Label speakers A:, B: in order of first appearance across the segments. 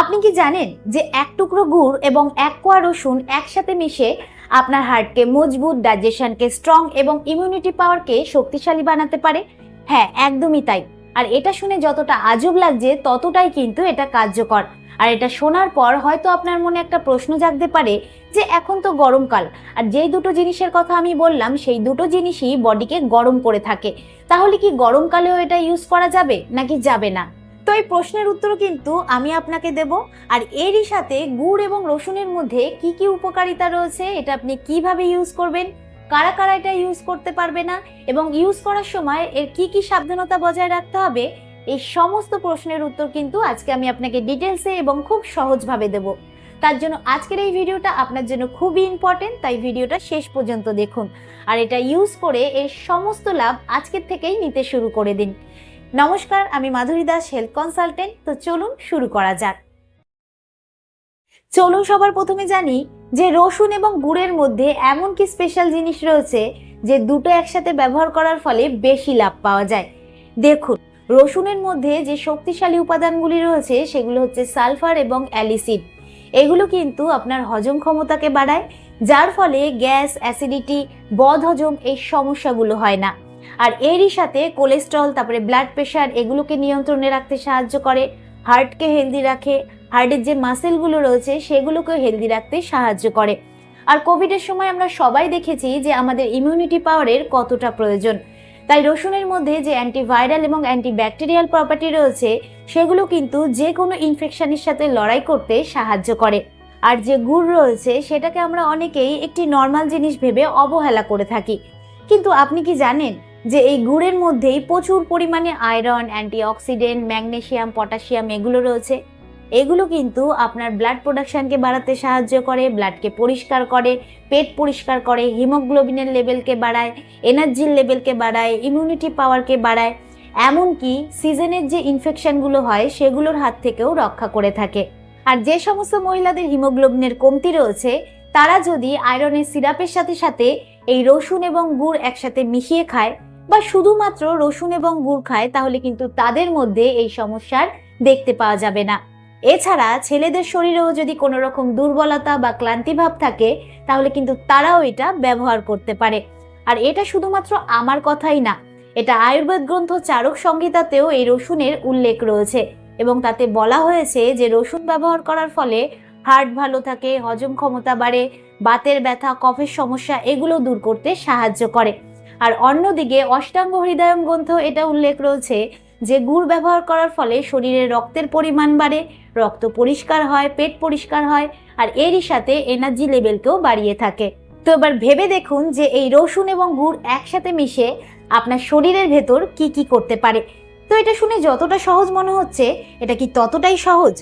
A: আপনি কি জানেন যে এক টুকরো গুড় এবং এক কোয়া রসুন একসাথে মিশে আপনার হার্টকে মজবুত, ডাইজেশনকে স্ট্রং এবং ইমিউনিটি পাওয়ারকে শক্তিশালী বানাতে পারে? হ্যাঁ একদমই তাই। আর এটা শুনে যতটা আজব লাগছে, ততটাই কিন্তু এটা কার্যকর। আর এটা শোনার পর হয়তো আপনার মনে একটা প্রশ্ন জাগতে পারে যে এখন তো গরমকাল, আর যেই দুটো জিনিসের কথা আমি বললাম, সেই দুটো জিনিসই বডিকে গরম করে থাকে। তাহলে কি গরমকালেও এটা ইউজ করা যাবে, নাকি যাবে না? তো এই প্রশ্নের উত্তর কিন্তু আমি আপনাকে দেব। আর এরই সাথে গুড় এবং রসুনের মধ্যে কি কি উপকারিতা রয়েছে এটা আপনি কীভাবে ইউজ করবেন, কারা কারা এটা ইউজ করতে পারবে না এবং ইউজ করার সময় এর কি কি সাবধানতা বজায় রাখতে হবে, এই সমস্ত প্রশ্নের উত্তর কিন্তু আজকে আমি আপনাকে ডিটেলসে এবং খুব সহজভাবে দেব। তার জন্য আজকের এই ভিডিওটা আপনার জন্য খুবই ইম্পর্টেন্ট তাই ভিডিওটা শেষ পর্যন্ত দেখুন। আর এটা ইউজ করে এর সমস্ত লাভ আজকের থেকেই নিতে শুরু করে দিন। নমস্কার, আমি মাধুরী দাস হেলথ কনসালটেন্ট। তো চলুন শুরু করা যাক। চলুন সবার প্রথমে জানি যে রসুন এবং গুড়ের মধ্যে এমন কি স্পেশাল জিনিস রয়েছে যে দুটো একসাথে ব্যবহার করার ফলে বেশি লাভ পাওয়া যায়। দেখুন, রসুনের মধ্যে যে শক্তিশালী উপাদানগুলি রয়েছে সেগুলো হচ্ছে সালফার এবং অ্যালিসিড। এগুলো কিন্তু আপনার হজম ক্ষমতাকে বাড়ায়, যার ফলে গ্যাস, অ্যাসিডিটি, বদহজম এই সমস্যাগুলো হয় না। আর এরই সাথে কোলেস্ট্রল, তারপরে ব্লাড প্রেশার এগুলোকে নিয়ন্ত্রণে রাখতে সাহায্য করে। হার্টকে হেলদি রাখে। হার্টের যে মাসেলগুলো রয়েছে, সেগুলোকেও হেলদি রাখতে সাহায্য করে। আর কোভিডের সময় আমরা সবাই দেখেছি যে আমাদের ইমিউনিটি পাওয়ারের কতটা প্রয়োজন। তাই রসুনের মধ্যে যে অ্যান্টিভাইরাল এবং অ্যান্টিব্যাকটেরিয়াল প্রপার্টি রয়েছে, সেগুলো কিন্তু যে কোনো ইনফেকশানের সাথে লড়াই করতে সাহায্য করে। আর যে গুড় রয়েছে, সেটাকে আমরা অনেকেই একটি নর্মাল জিনিস ভেবে অবহেলা করে থাকি। কিন্তু আপনি কি জানেন? যে এই গুড়ের মধ্যেই প্রচুর পরিমাণে আয়রন, অ্যান্টিঅক্সিডেন্ট, ম্যাগনেসিয়াম, পটাশিয়াম এগুলো রয়েছে। এগুলো কিন্তু আপনার ব্লাড প্রোডাকশানকে বাড়াতে সাহায্য করে ব্লাডকে পরিষ্কার করে, পেট পরিষ্কার করে, হিমোগ্লোবিনের লেভেলকে বাড়ায় এনার্জির লেভেলকে বাড়ায় ইমিউনিটি পাওয়ারকে বাড়ায়। এমনকি সিজনের যে ইনফেকশনগুলো হয়, সেগুলোর হাত থেকেও রক্ষা করে থাকে। আর যে সমস্ত মহিলাদের হিমোগ্লোবিনের কমতি রয়েছে, তারা যদি আয়রনের সিরাপের সাথে সাথে এই রসুন এবং গুড় একসাথে মিশিয়ে খায় বা শুধুমাত্র রসুন এবং গুড় খায়, তাহলে কিন্তু তাদের মধ্যে এই সমস্যার দেখতে পাওয়া যাবে না। এছাড়া ছেলেদের শরীরেও যদি কোনো রকম দুর্বলতা বা ক্লান্তি ভাব থাকে, তাহলে কিন্তু তারাও এটা ব্যবহার করতে পারে। আর এটা শুধুমাত্র আমার কথাই না, এটা আয়ুর্বেদ গ্রন্থ চারক সংহিতাতেও এই রসুনের উল্লেখ রয়েছে। এবং তাতে বলা হয়েছে যে রসুন ব্যবহার করার ফলে হার্ট ভালো থাকে, হজম ক্ষমতা বাড়ে, বাতের ব্যথা, কফের সমস্যা, এগুলো দূর করতে সাহায্য করে। আর অন্যদিকে অষ্টাঙ্গ হৃদয়ম গ্রন্থ এটা উল্লেখ রয়েছে যে গুড় ব্যবহার করার ফলে শরীরে রক্তের পরিমাণ বাড়ে, রক্ত পরিষ্কার হয়, পেট পরিষ্কার হয়, আর এরই সাথে এনার্জি লেভেলকেও বাড়িয়ে থাকে। তো এবার ভেবে দেখুন যে এই রসুন এবং গুড় একসাথে মিশে আপনার শরীরের ভেতর কি কি করতে পারে। তো এটা শুনে যতটা সহজ মনে হচ্ছে, এটা কি ততটাই সহজ?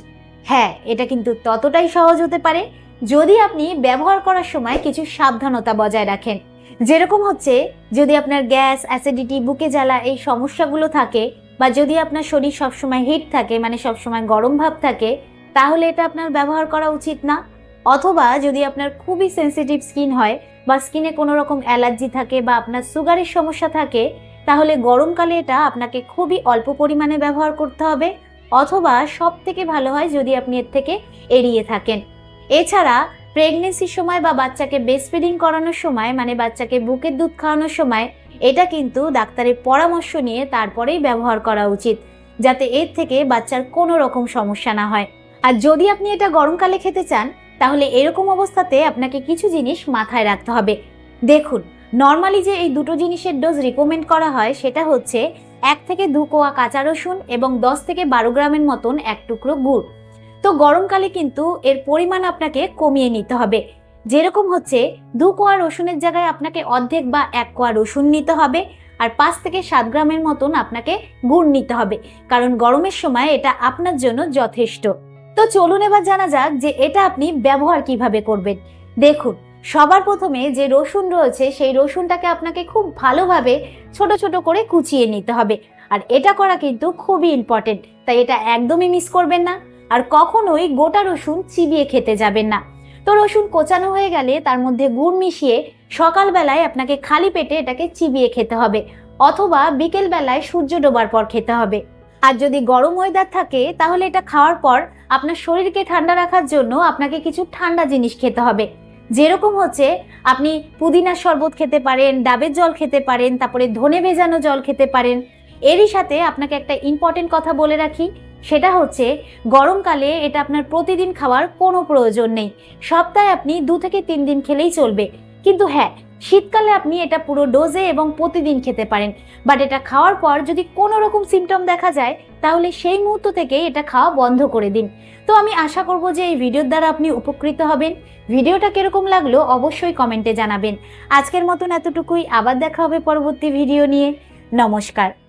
A: হ্যাঁ এটা কিন্তু ততটাই সহজ হতে পারে যদি আপনি ব্যবহার করার সময় কিছু সাবধানতা বজায় রাখেন। যেরকম হচ্ছে, যদি আপনার গ্যাস অ্যাসিডিটি বুকে জ্বালা এই সমস্যাগুলো থাকে বা যদি আপনার শরীর সবসময় হিট থাকে মানে সবসময় গরম ভাব থাকে, তাহলে এটা আপনার ব্যবহার করা উচিত না। অথবা যদি আপনার খুবই সেন্সিটিভ স্কিন হয় বা স্কিনে কোনো রকম অ্যালার্জি থাকে বা আপনার সুগারের সমস্যা থাকে, তাহলে গরমকালে এটা আপনাকে খুবই অল্প পরিমাণে ব্যবহার করতে হবে। অথবা সব থেকে ভালো হয় যদি আপনি এর থেকে এড়িয়ে থাকেন। এছাড়া প্রেগনেন্সির সময় বা বাচ্চাকে বেস্ট ফিডিং করানোর সময় মানে বাচ্চাকে বুকের দুধ খাওয়ানোর সময়, এটা কিন্তু ডাক্তারের পরামর্শ নিয়ে তারপরেই ব্যবহার করা উচিত, যাতে এর থেকে বাচ্চার কোনো রকম সমস্যা না হয়। আর যদি আপনি এটা গরমকালে খেতে চান, তাহলে এরকম অবস্থাতে আপনাকে কিছু জিনিস মাথায় রাখতে হবে। দেখুন নর্মালি যে এই দুটো জিনিসের ডোজ রিকমেন্ড করা হয়, সেটা হচ্ছে এক থেকে দু কোয়া কাঁচা রসুন এবং দশ থেকে বারো গ্রামের মতন এক টুকরো গুড়। তো গরমকালে কিন্তু এর পরিমাণ আপনাকে কমিয়ে নিতে হবে। যেরকম হচ্ছে, দু কোয়া রসুনের জায়গায় আপনাকে অর্ধেক বা এক কোয়া রসুন নিতে হবে আর পাঁচ থেকে সাত গ্রামের মতন আপনাকে গুড় নিতে হবে, কারণ গরমের সময় এটা আপনার জন্য যথেষ্ট। তো চলুন এবার জানা যাক যে এটা আপনি ব্যবহার কীভাবে করবেন। দেখুন, সবার প্রথমে যে রসুন রয়েছে, সেই রসুনটাকে আপনাকে খুব ভালোভাবে ছোট ছোট করে কুচিয়ে নিতে হবে। আর এটা করা কিন্তু খুবই ইম্পর্টেন্ট তাই এটা একদমই মিস করবেন না। আর কখনোই গোটা রসুন চিবিয়ে খেতে যাবেন না। তো রসুন কোচানো হয়ে গেলে তার মধ্যে গুড় মিশিয়ে সকালবেলায় আপনাকে খালি পেটে এটাকে চিবিয়ে খেতে হবে, অথবা বিকেল বেলায় সূর্য ডোবার পর খেতে হবে। আর যদি গরম ওয়েদার থাকে, তাহলে এটা খাওয়ার পর আপনার শরীরকে ঠান্ডা রাখার জন্য আপনাকে কিছু ঠান্ডা জিনিস খেতে হবে। যেরকম হচ্ছে, আপনি পুদিনার শরবত খেতে পারেন, ডাবের জল খেতে পারেন, তারপরে ধনে ভেজানো জল খেতে পারেন। এরই সাথে আপনাকে একটা ইম্পর্টেন্ট কথা বলে রাখি সেটা হচ্ছে, গরমকালে এটা আপনার প্রতিদিন খাওয়ার কোনো প্রয়োজন নেই। সপ্তাহে আপনি দু থেকে তিন দিন খেলেই চলবে। কিন্তু হ্যাঁ শীতকালে আপনি এটা পুরো ডোজে এবং প্রতিদিন খেতে পারেন। বাট এটা খাওয়ার পর যদি কোনো রকম সিমটম দেখা যায়, তাহলে সেই মুহূর্ত থেকে এটা খাওয়া বন্ধ করে দিন। তো আমি আশা করব যে এই ভিডিওর দ্বারা আপনি উপকৃত হবেন। ভিডিওটা কীরকম লাগল অবশ্যই কমেন্টে জানাবেন। আজকের মতন এতটুকুই, আবার দেখা হবে পরবর্তী ভিডিও নিয়ে। নমস্কার।